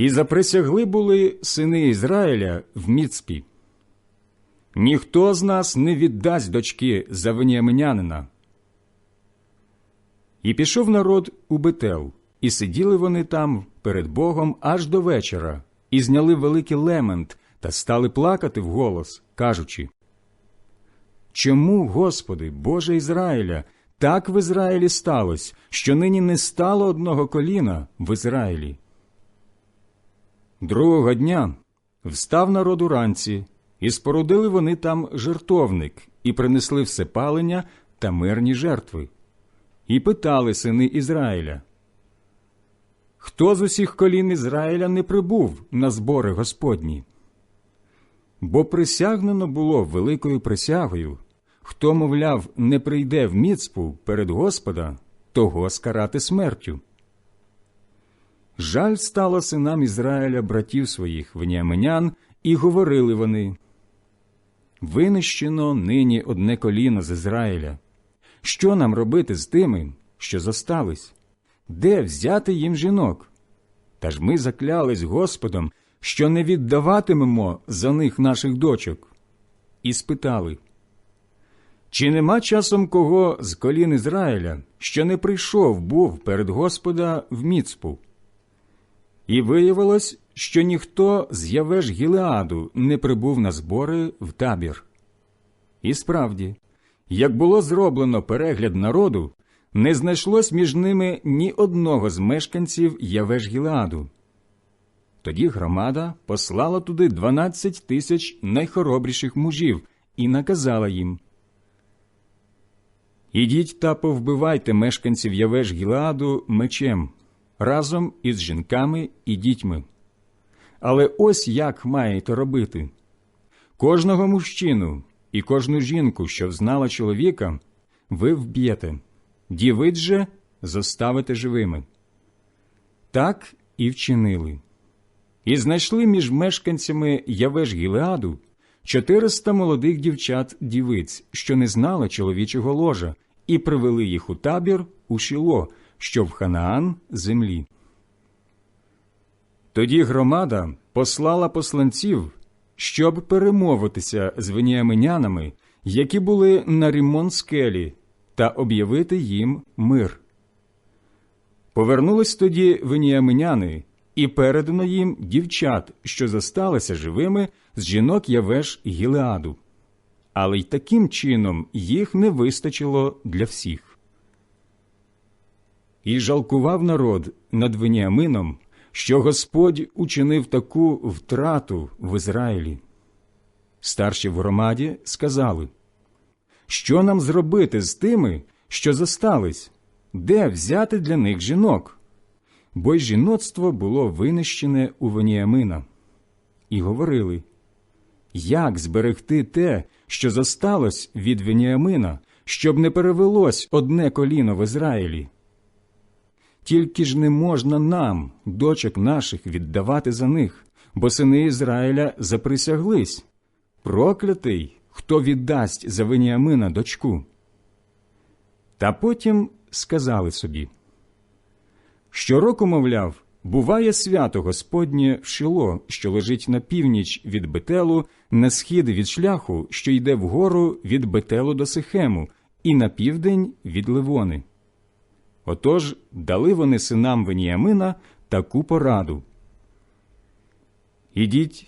І заприсягли були сини Ізраїля в Міцпі. Ніхто з нас не віддасть дочки за веніаминянина. І пішов народ у Бетел, і сиділи вони там перед Богом аж до вечора, і зняли великий лемент та стали плакати вголос, кажучи Чому, Господи, Боже Ізраїля, так в Ізраїлі сталося, що нині не стало одного коліна в Ізраїлі? Другого дня встав народ уранці, і спорудили вони там жертовник, і принесли все палення та мирні жертви. І питали сини Ізраїля, Хто з усіх колін Ізраїля не прибув на збори Господні? Бо присягнено було великою присягою, хто, мовляв, не прийде в міцпу перед Господа, того скарати смертю. Жаль стало синам Ізраїля братів своїх веніаминян, і говорили вони Винищено нині одне коліно з Ізраїля. Що нам робити з тими, що зостались? Де взяти їм жінок? Та ж ми заклялись Господом, що не віддаватимемо за них наших дочок. І спитали, чи нема часом кого з колін Ізраїля, що не прийшов був перед Господа в міцпу? І виявилось, що ніхто з Явеш Гілеаду не прибув на збори в табір. І справді, як було зроблено перегляд народу, не знайшлось між ними ні одного з мешканців Явеш Гілеаду. Тоді громада послала туди дванадцять тисяч найхоробріших мужів і наказала їм Ідіть та повбивайте мешканців Явеш Гілеаду мечем разом із жінками і дітьми. Але ось як маєте робити кожного мужчину і кожну жінку, що взнала чоловіка, ви вб'єте, дівид же зоставите живими. Так і вчинили. І знайшли між мешканцями Явеш Гілеаду чотириста молодих дівчат дівиць, що не знали чоловічого ложа, і привели їх у табір у шіло, що в Ханаан землі. Тоді громада послала посланців, щоб перемовитися з веніаминянами, які були на Рімон скелі, та об'явити їм мир. Повернулись тоді веніаминяни, і передано їм дівчат, що зосталися живими з жінок Явеш Гілеаду. Але й таким чином їх не вистачило для всіх. І жалкував народ над Веніамином, що Господь учинив таку втрату в Ізраїлі. Старші в громаді сказали, що нам зробити з тими, що зостались, де взяти для них жінок? Бо й жіноцтво було винищене у Веніамина. І говорили, як зберегти те, що зосталось від Веніамина, щоб не перевелось одне коліно в Ізраїлі? Тільки ж не можна нам, дочок наших, віддавати за них, бо сини Ізраїля заприсяглись. Проклятий, хто віддасть за Веніамина дочку. Та потім сказали собі щороку, мовляв, буває свято Господнє в Шило, що лежить на північ від Бетелу, на схід від шляху, що йде вгору від Бетелу до Сихему, і на південь від Ливони. Отож дали вони синам Веніамина таку пораду. Ідіть,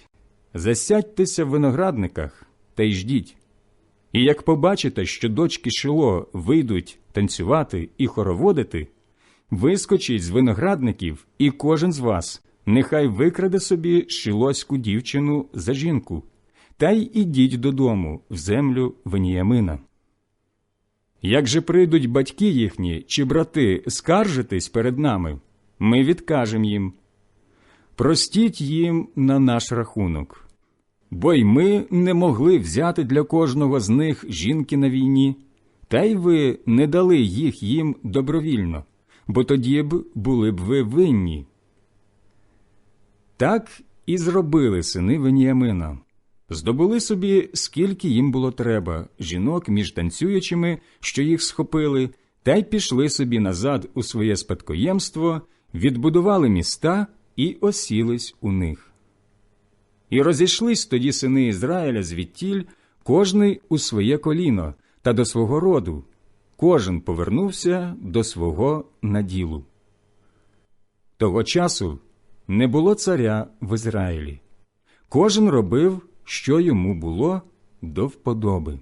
засядьтеся в виноградниках та й ждіть. І як побачите, що дочки Шило вийдуть танцювати і хороводити, вискочіть з виноградників, і кожен з вас нехай викраде собі шилоську дівчину за жінку, та й ідіть додому в землю Веніямина. Як же прийдуть батьки їхні чи брати скаржитись перед нами, ми відкажемо їм. Простіть їм на наш рахунок, бо й ми не могли взяти для кожного з них жінки на війні, та й ви не дали їх їм добровільно, бо тоді б були б ви винні. Так і зробили сини Веніамина здобули собі, скільки їм було треба, жінок між танцюючими, що їх схопили, та й пішли собі назад у своє спадкоємство, відбудували міста і осілись у них. І розійшлись тоді сини Ізраїля звідтіль, кожний у своє коліно та до свого роду, кожен повернувся до свого наділу. Того часу не було царя в Ізраїлі. Кожен робив, що йому було до вподоби.